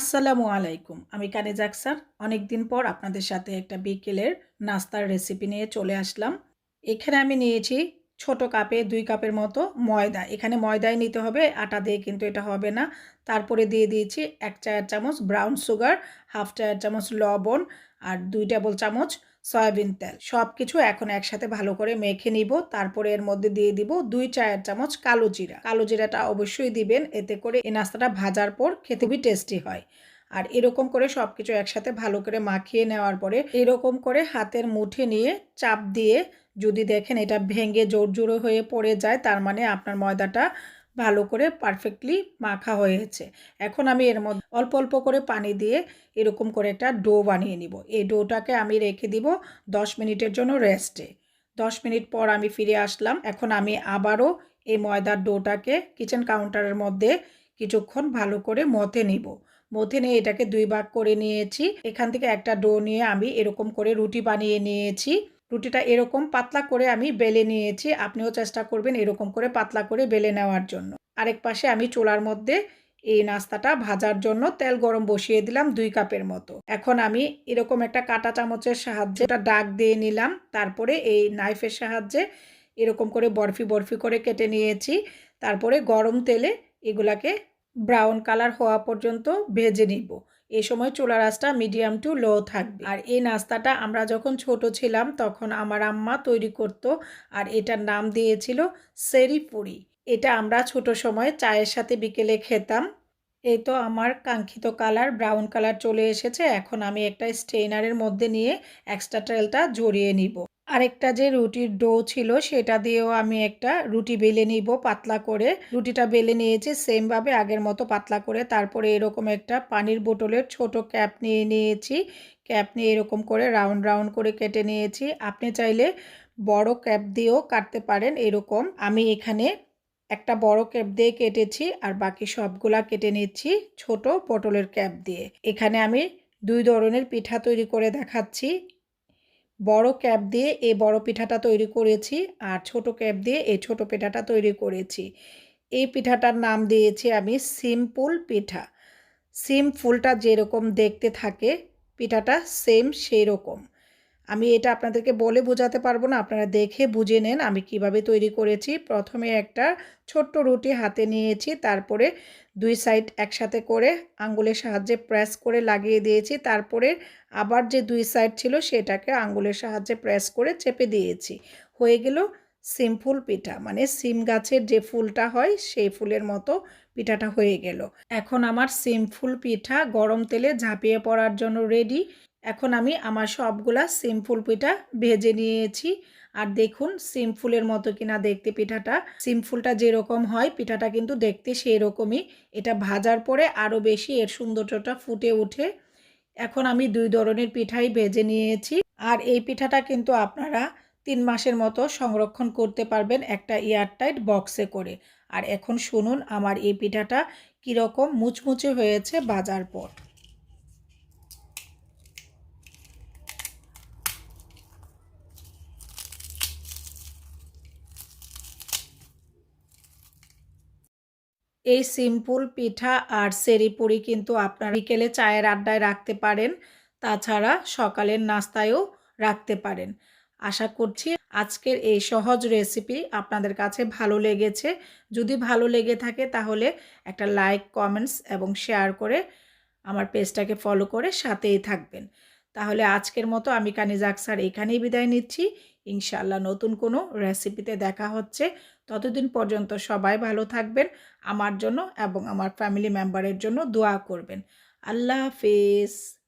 আসসালামু আলাইকুম। আমি কানে জাকসার অনেক দিন পর আপনাদের সাথে একটা বিকেলের নাস্তার রেসিপি নিয়ে চলে আসলাম। এখানে আমি নিয়েছি ছোট কাপে দুই কাপের মতো ময়দা। এখানে ময়দাই নিতে হবে, আটা দিয়ে কিন্তু এটা হবে না। তারপরে দিয়ে দিয়েছি এক চায়ের চামচ ব্রাউন সুগার হাফ চায়ের চামচ লবণ আর দুই টেবল চামচ সয়াবিন তেল। সব কিছু এখন একসাথে ভালো করে মেখে নিব। তারপরে এর মধ্যে দিয়ে দিব দুই চায়ের চামচ কালো জিরা। কালো জিরাটা অবশ্যই দিবেন। এতে করে এই নাস্তাটা ভাজার পর খেতে খুবই টেস্টি হয়। আর এরকম করে সব কিছু একসাথে ভালো করে মাখিয়ে নেওয়ার পরে এরকম করে হাতের মুঠে নিয়ে চাপ দিয়ে যদি দেখেন এটা ভেঙে জোর জোরে হয়ে পড়ে যায়, তার মানে আপনার ময়দাটা ভালো করে পারফেক্টলি মাখা হয়েছে। এখন আমি এর মধ্যে অল্প অল্প করে পানি দিয়ে এরকম করে একটা ডো বানিয়ে নিব। এই ডোটাকে আমি রেখে দিব দশ মিনিটের জন্য রেস্টে দশ মিনিট পর আমি ফিরে আসলাম। এখন আমি আবারও এই ময়দার ডোটাকে কিচেন কাউন্টারের মধ্যে কিছুক্ষণ ভালো করে মথে নিব। মথে নিয়ে এটাকে দুই ভাগ করে নিয়েছি। এখান থেকে একটা ডো নিয়ে আমি এরকম করে রুটি বানিয়ে নিয়েছি। রুটিটা এরকম পাতলা করে আমি বেলে নিয়েছি। আপনিও চেষ্টা করবেন এরকম করে পাতলা করে বেলে নেওয়ার জন্য। আরেক পাশে আমি চুলার মধ্যে এই নাস্তাটা ভাজার জন্য তেল গরম বসিয়ে দিলাম দুই কাপের মতো। এখন আমি এরকম একটা কাটা চামচের সাহায্যে ওটা ডাক দিয়ে নিলাম। তারপরে এই নাইফের সাহায্যে এরকম করে বরফি বরফি করে কেটে নিয়েছি। তারপরে গরম তেলে এগুলাকে ব্রাউন কালার হওয়া পর্যন্ত ভেজে নিব। এই সময় চুলার আঁচটা মিডিয়াম টু লো থাকবে। আর এই নাস্তাটা আমরা যখন ছোট ছিলাম, তখন আমার আম্মা তৈরি করত আর এটার নাম দিয়েছিল সেরি পুরি। এটা আমরা ছোট সময় চায়ের সাথে বিকেলে খেতাম। এই তো আমার কাঙ্ক্ষিত কালার, ব্রাউন কালার চলে এসেছে। এখন আমি একটা স্টেইনারের মধ্যে নিয়ে এক্সট্রা তেলটা জড়িয়ে নিব। আরেকটা যে রুটির ডো ছিল, সেটা দিয়েও আমি একটা রুটি বেলে নিব পাতলা করে। রুটিটা বেলে নিয়েছি সেমভাবে আগের মতো পাতলা করে। তারপরে এরকম একটা পানির বোতলের ছোট ক্যাপ নিয়ে নিয়েছি। ক্যাপ নিয়ে এরকম করে রাউন্ড রাউন্ড করে কেটে নিয়েছি। আপনি চাইলে বড় ক্যাপ দিয়েও কাটতে পারেন এরকম। আমি এখানে একটা বড় ক্যাপ দিয়ে কেটেছি আর বাকি সবগুলা কেটে নিচ্ছি ছোট পটলের ক্যাপ দিয়ে। এখানে আমি দুই ধরনের পিঠা তৈরি করে দেখাচ্ছি। বড় ক্যাপ দিয়ে এই বড় পিঠাটা তৈরি করেছি আর ছোট ক্যাপ দিয়ে এই ছোট পিঠাটা তৈরি করেছি। এই পিঠাটার নাম দিয়েছি আমি সিম্পল পিঠা। সিম ফুলটা যেরকম দেখতে থাকে, পিঠাটা সেম সেই রকম আমি এটা আপনাদেরকে বলে বোঝাতে পারব না, আপনারা দেখে বুঝে নেন আমি কীভাবে তৈরি করেছি। প্রথমে একটা ছোট্ট রুটি হাতে নিয়েছি, তারপরে দুই সাইড একসাথে করে আঙ্গুলের সাহায্যে প্রেস করে লাগিয়ে দিয়েছি, তারপরে আবার যে দুই সাইড ছিল সেটাকে আঙ্গুলের সাহায্যে প্রেস করে চেপে দিয়েছি। হয়ে গেল সিমফুল পিঠা মানে সিম গাছের যে ফুলটা হয় সেই ফুলের মতো পিঠাটা হয়ে গেল। এখন আমার সিমফুল পিঠা গরম তেলে ঝাঁপিয়ে পড়ার জন্য রেডি এখন আমি আমার সবগুলা সিম্পল পিঠা ভেজে নিয়েছি। আর দেখুন সিম্পলের মতো কিনা দেখতে পিঠাটা। সিম্পলটা যেরকম হয়, পিঠাটা কিন্তু দেখতে সেই রকমই এটা ভাজার পরে আরও বেশি এর সৌন্দর্যটা ফুটে ওঠে। এখন আমি দুই ধরনের পিঠাই ভেজে নিয়েছি। আর এই পিঠাটা কিন্তু আপনারা তিন মাসের মতো সংরক্ষণ করতে পারবেন একটা এয়ারটাইট বক্সে করে। আর এখন শুনুন আমার এই পিঠাটা কীরকম মুচমুচে হয়েছে বাজার পর। এই সিম্পল পিঠা আর সেরিপুরি কিন্তু আপনারা বিকেলে চায়ের আড্ডায় রাখতে পারেন। তাছাড়া সকালের নাস্তায়ও রাখতে পারেন। আশা করছি আজকের এই সহজ রেসিপি আপনাদের কাছে ভালো লেগেছে। যদি ভালো লেগে থাকে তাহলে একটা লাইক, কমেন্টস এবং শেয়ার করে আমার পেজটাকে ফলো করে সাথেই থাকবেন। তাহলে আজকের মতো আমি কানিজ আকসার এখানেই বিদায় নিচ্ছি। ইনশাল্লাহ নতুন কোনো রেসিপিতে দেখা হচ্ছে। ততদিন পর্যন্ত সবাই ভালো থাকবেন, আমার জন্য এবং আমার ফ্যামিলি মেম্বারের জন্য দোয়া করবেন। আল্লাহ হাফিজ।